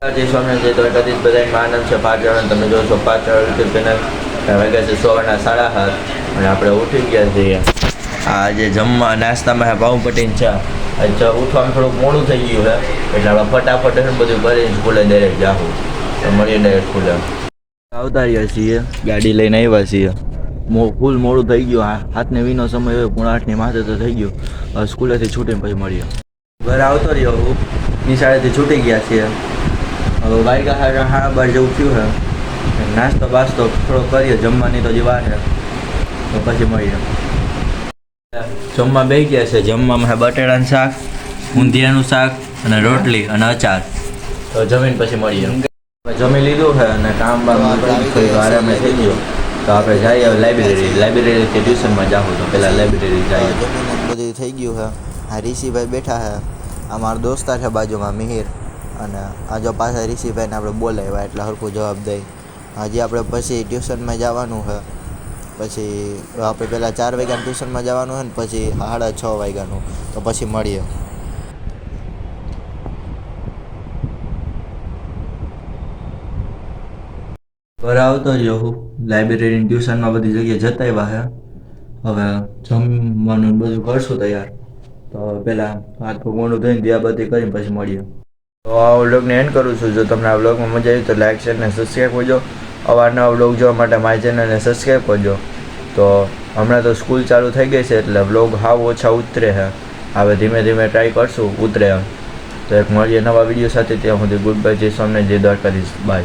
જય સ્વામી નામ છે પાછળ તમે જો પાછળ વાગ્યા છે સવારના સાડા હાથ અને આપણે ઉઠી ગયા છીએ. આજે જમવા નાસ્તામાં પાઉં પટીને ચા આજે ઉઠવામાં થોડુંક મોડું થઈ ગયું છે, એટલે આપણે ફટાફટ બધું ભરીને સ્કૂલે ડાયરેક્ટ જાઉં તો મળીએ ડાયરેક્ટ સ્કૂલે. આવતા રહ્યા છીએ, ગાડી લઈને આવ્યા છીએ. મો, ફૂલ મોડું થઈ ગયું હાથને વીનો સમય હોય, પૂણા આઠની માથે તો થઈ ગયું. સ્કૂલેથી છૂટીને પછી મળીએ. ઘરે આવતો રહ્યો હું. નિશાળેથી છૂટી ગયા છીએ. હવે વાયગા હારા હા બાર જેવું થયું છે નાસ્તો બાસ્તો થોડો કરીએ, જમવાની તો જે વાર છે તો પછી મળીએ. જમવા બે ગયા છે. જમવામાં છે બટેટાનું શાક, ઊંધિયાનું શાક અને રોટલી અને અચાર. તો જમીન પછી મળીએ. હવે જમી લીધું છે અને કામ બામ થોડીક આરામે થઈ ગયો. તો આપણે જઈએ હવે લાઇબ્રેરી લાઇબ્રેરીથી ટ્યુશનમાં જાઉં તો પહેલાં લાઇબ્રેરી જઈએ. જમીને બધું થઈ ગયું છે આ ઋષિભાઈ બેઠા છે આ મારો દોસ્તાર છે બાજુમાં, મિહિર. અને આ જો પાછા ઋષિભાઈને આપણે બોલાવ્યા એટલે સરખું જવાબ દઈ હજી આપણે પછી ટ્યુશનમાં જવાનું છે. પછી આપણે પહેલાં ચાર વાગ્યાનું ટ્યુશનમાં જવાનું હોય ને પછી સાડા છ વાગ્યાનું. તો પછી મળીએ. ઘરે આવતો જ હું લાઇબ્રેરી ટ્યુશનમાં બધી જગ્યાએ જતા આવ્યા છે. હવે જમવાનું બધું કરશું તૈયાર. તો પહેલાં હાથ પગ મોઢું ધોઈને દિયાબત્તી કરીને પછી મળીએ. તો આ વ્લોગને એન્ડ કરું છું. જો તમને આ વ્લોગમાં મજા આવી તો લાઇક શેર અને સબસ્ક્રાઈબ કરજો. અવારનવાર વ્લોગ જોવા માટે મારી ચેનલને સબસ્ક્રાઈબ કરજો. તો હમણાં તો સ્કૂલ ચાલુ થઈ ગઈ છે એટલે વ્લોગ હાવ ઓછા ઉતરે છે હવે ધીમે ધીમે ટ્રાય કરશું, ઉતરે તો એક મળીએ નવા વીડિયો સાથે. ત્યાં સુધી ગુડ બાય જય સ્વામિનારાયણ, જય દ્વારકાધીશ. બાય